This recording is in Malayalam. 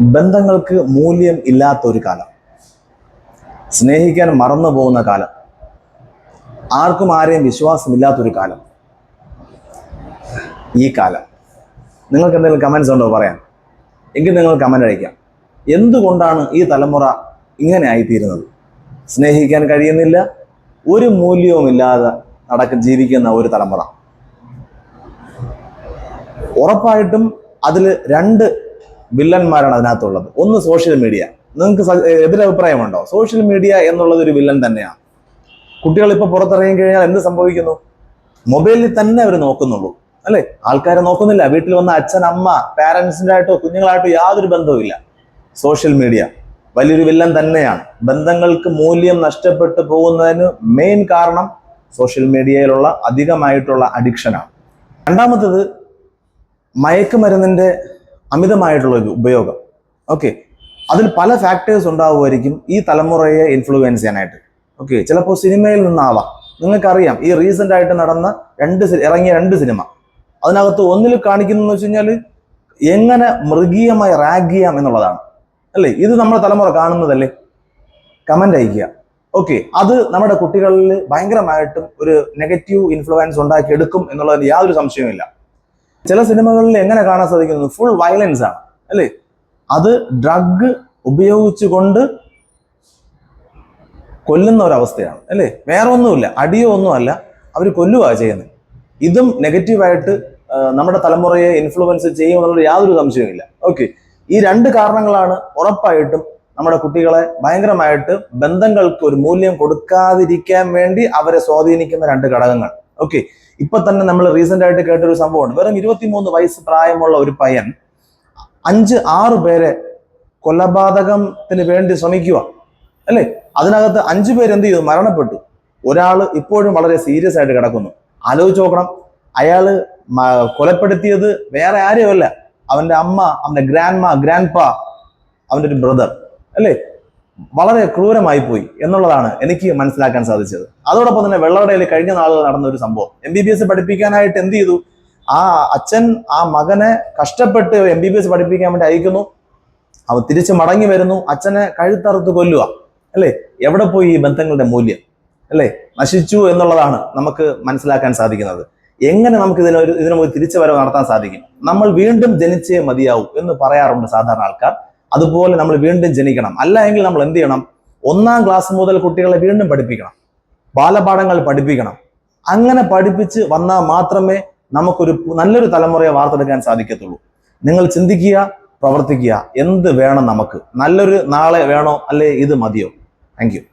ബന്ധങ്ങൾക്ക് മൂല്യം ഇല്ലാത്ത ഒരു കാലം. സ്നേഹിക്കാൻ മറന്നു പോകുന്ന കാലം. ആർക്കും ആരെയും വിശ്വാസമില്ലാത്തൊരു കാലം. ഈ കാലം. നിങ്ങൾക്ക് എന്തെങ്കിലും കമൻസ് ഉണ്ടോ പറയാൻ? എങ്കിൽ നിങ്ങൾ കമന്റ് അയക്കാം എന്തുകൊണ്ടാണ് ഈ തലമുറ ഇങ്ങനെ ആയിത്തീരുന്നത്? സ്നേഹിക്കാൻ കഴിയുന്നില്ല ഒരു മൂല്യവുമില്ലാതെ നടക്ക ജീവിക്കുന്ന ഒരു തലമുറ. ഉറപ്പായിട്ടും അതിൽ രണ്ട് വില്ലന്മാരാണ് അതിനകത്തുള്ളത്. ഒന്ന് സോഷ്യൽ മീഡിയ നിങ്ങൾക്ക് എതിരഭിപ്രായമുണ്ടോ? സോഷ്യൽ മീഡിയ എന്നുള്ളത് ഒരു വില്ലൻ തന്നെയാണ്. കുട്ടികൾ ഇപ്പോൾ പുറത്തിറങ്ങി കഴിഞ്ഞാൽ എന്ത് സംഭവിക്കുന്നു? മൊബൈലിൽ തന്നെ അവർ നോക്കുന്നുള്ളൂ. അല്ലേ? ആൾക്കാരെ നോക്കുന്നില്ല. വീട്ടിൽ വന്ന അച്ഛൻ അമ്മ പാരൻസിന്റെ ആയിട്ടോ കുഞ്ഞുങ്ങളായിട്ടോ യാതൊരു ബന്ധവുമില്ല സോഷ്യൽ മീഡിയ വലിയൊരു വില്ലൻ തന്നെയാണ്. ബന്ധങ്ങൾക്ക് മൂല്യം നഷ്ടപ്പെട്ടു പോകുന്നതിന് മെയിൻ കാരണം സോഷ്യൽ മീഡിയയിലുള്ള അധികമായിട്ടുള്ള അഡിക്ഷനാണ് രണ്ടാമത്തത് മയക്കുമരുന്നിന്റെ അമിതമായിട്ടുള്ള ഉപയോഗം. ഓക്കെ അതിൽ പല ഫാക്ടേഴ്സ് ഉണ്ടാവുമായിരിക്കും ഈ തലമുറയെ ഇൻഫ്ലുവൻസ് ചെയ്യാനായിട്ട്. ഓക്കെ ചിലപ്പോൾ സിനിമയിൽ നിന്നാവാം. നിങ്ങൾക്കറിയാം ഈ റീസെന്റ് ആയിട്ട് നടന്ന രണ്ട് ഇറങ്ങിയ രണ്ട് സിനിമ അതിനകത്ത് ഒന്നിൽ കാണിക്കുന്നതെന്ന് വെച്ച് കഴിഞ്ഞാൽ എങ്ങനെ മൃഗീയമായി റാഗ് ചെയ്യാം എന്നുള്ളതാണ്. അല്ലേ? ഇത് നമ്മുടെ തലമുറ കാണുന്നതല്ലേ? കമന്റ് അയക്കുക ഓക്കെ അത് നമ്മുടെ കുട്ടികളിൽ ഭയങ്കരമായിട്ടും ഒരു നെഗറ്റീവ് ഇൻഫ്ലുവൻസ് ഉണ്ടാക്കിയെടുക്കും എന്നുള്ളതിന് യാതൊരു സംശയവുമില്ല. ചില സിനിമകളിൽ എങ്ങനെ കാണാൻ സാധിക്കുന്നത്? ഫുൾ വയലൻസ് ആണ്. അല്ലേ? അത് ഡ്രഗ് ഉപയോഗിച്ചുകൊണ്ട് കൊല്ലുന്ന ഒരവസ്ഥയാണ്. അല്ലേ? വേറെ ഒന്നുമില്ല അടിയോ ഒന്നുമല്ല. അവർ കൊല്ലുക ചെയ്യുന്നത് ഇതും നെഗറ്റീവായിട്ട് നമ്മുടെ തലമുറയെ ഇൻഫ്ലുവൻസ് ചെയ്യുമെന്നുള്ള യാതൊരു സംശയവുമില്ല. ഓക്കെ ഈ രണ്ട് കാരണങ്ങളാണ് ഉറപ്പായിട്ടും നമ്മുടെ കുട്ടികളെ ഭയങ്കരമായിട്ട് ബന്ധങ്ങൾക്ക് ഒരു മൂല്യം കൊടുക്കാതിരിക്കാൻ വേണ്ടി അവരെ സ്വാധീനിക്കുന്ന രണ്ട് ഘടകങ്ങൾ. ഓക്കെ ഇപ്പൊ തന്നെ നമ്മൾ റീസെന്റ് ആയിട്ട് കേട്ടൊരു സംഭവമുണ്ട്. വെറും ഇരുപത്തിമൂന്ന് വയസ്സ് പ്രായമുള്ള ഒരു പയ്യൻ അഞ്ച് ആറ് പേരെ കൊലപാതകത്തിന് വേണ്ടി ശ്രമിക്കുക. അല്ലേ? അതിനകത്ത് അഞ്ചു പേരെന്ത് ചെയ്തു? മരണപ്പെട്ടു. ഒരാൾ ഇപ്പോഴും വളരെ സീരിയസ് ആയിട്ട് കിടക്കുന്നു. ആലോചിച്ച് നോക്കണം. അയാൾ കൊലപ്പെടുത്തിയത് വേറെ ആരെയുമല്ല. അവന്റെ അമ്മ അവന്റെ ഗ്രാൻഡ് മാ ഗ്രാൻഡ് പാ അവന്റെ ഒരു ബ്രദർ അല്ലേ? വളരെ ക്രൂരമായി പോയി എന്നുള്ളതാണ് എനിക്ക് മനസ്സിലാക്കാൻ സാധിച്ചത്. അതോടൊപ്പം തന്നെ വെള്ളവടയിൽ കഴിഞ്ഞ നാളുകൾ നടന്ന ഒരു സംഭവം. എം ബി ബി എസ് പഠിപ്പിക്കാനായിട്ട് എന്ത് ചെയ്തു? ആ അച്ഛൻ ആ മകനെ കഷ്ടപ്പെട്ട് എം ബി ബി എസ് പഠിപ്പിക്കാൻ വേണ്ടി അയക്കുന്നു. അവൻ തിരിച്ചു മടങ്ങി വരുന്നു. അച്ഛനെ കഴുത്തറുത്ത് കൊല്ലുക. അല്ലേ? എവിടെ പോയി ഈ ബന്ധങ്ങളുടെ മൂല്യം? അല്ലേ? നശിച്ചു എന്നുള്ളതാണ് നമുക്ക് മനസ്സിലാക്കാൻ സാധിക്കുന്നത്. എങ്ങനെ നമുക്ക് ഇതിനൊരു ഇതിനൊരു തിരിച്ചു വരവ് നടത്താൻ സാധിക്കും? നമ്മൾ വീണ്ടും ജനിച്ചേ മതിയാവൂ എന്ന് പറയാറുണ്ട് സാധാരണ ആൾക്കാർ. അതുപോലെ നമ്മൾ വീണ്ടും ജനിക്കണം. അല്ല എങ്കിൽ നമ്മൾ എന്ത് ചെയ്യണം? ഒന്നാം ക്ലാസ് മുതൽ കുട്ടികളെ വീണ്ടും പഠിപ്പിക്കണം. ബാലപാഠങ്ങൾ പഠിപ്പിക്കണം. അങ്ങനെ പഠിപ്പിച്ച് വന്നാൽ മാത്രമേ നമുക്കൊരു നല്ലൊരു തലമുറയെ വാർത്തെടുക്കാൻ സാധിക്കത്തുള്ളൂ. നിങ്ങൾ ചിന്തിക്കുക പ്രവർത്തിക്കുക. എന്ത് വേണം നമുക്ക്? നല്ലൊരു നാളെ വേണോ? അല്ലെ ഇത് മതിയോ? താങ്ക്